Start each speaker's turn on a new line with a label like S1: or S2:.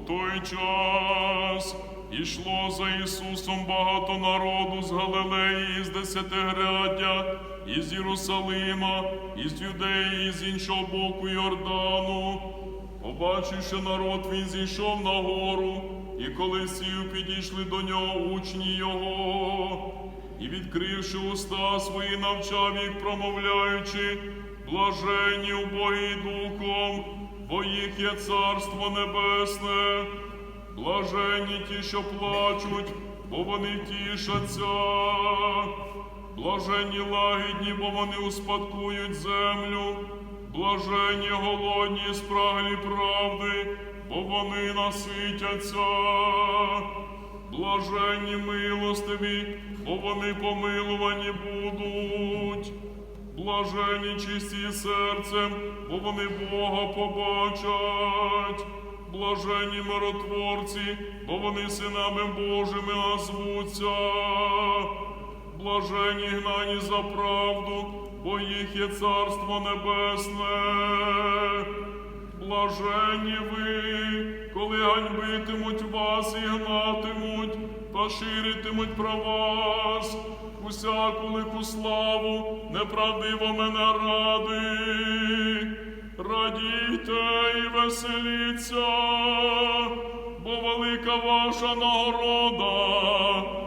S1: У той час ішло за Ісусом багато народу з Галилеї, з Десятиграддя, із Єрусалима, із Юдеї, і з іншого боку Йордану. Побачивши народ, він зійшов на гору, і коли сів, підійшли до нього учні його, і, відкривши уста свої, навчав їх, промовляючи, блаженні убогі духом, бо їх є царство небесне, блаженні ті, що плачуть, бо вони тішаться. Блаженні лагідні, бо вони успадкують землю, блаженні голодні, спраглі правди, бо вони наситяться, блаженні милостиві, бо вони помилувані будуть, блаженні чисті серцем, бо вони Бога побачать. Блаженні миротворці, бо вони синами Божими назвуться. Блажені гнані за правду, бо їх є царство небесне. Блажені ви, коли ганьбитимуть вас і гнатимуть, та про вас усяку лику славу, неправдиво мене ради. Радійте і веселіться, бо велика ваша нагорода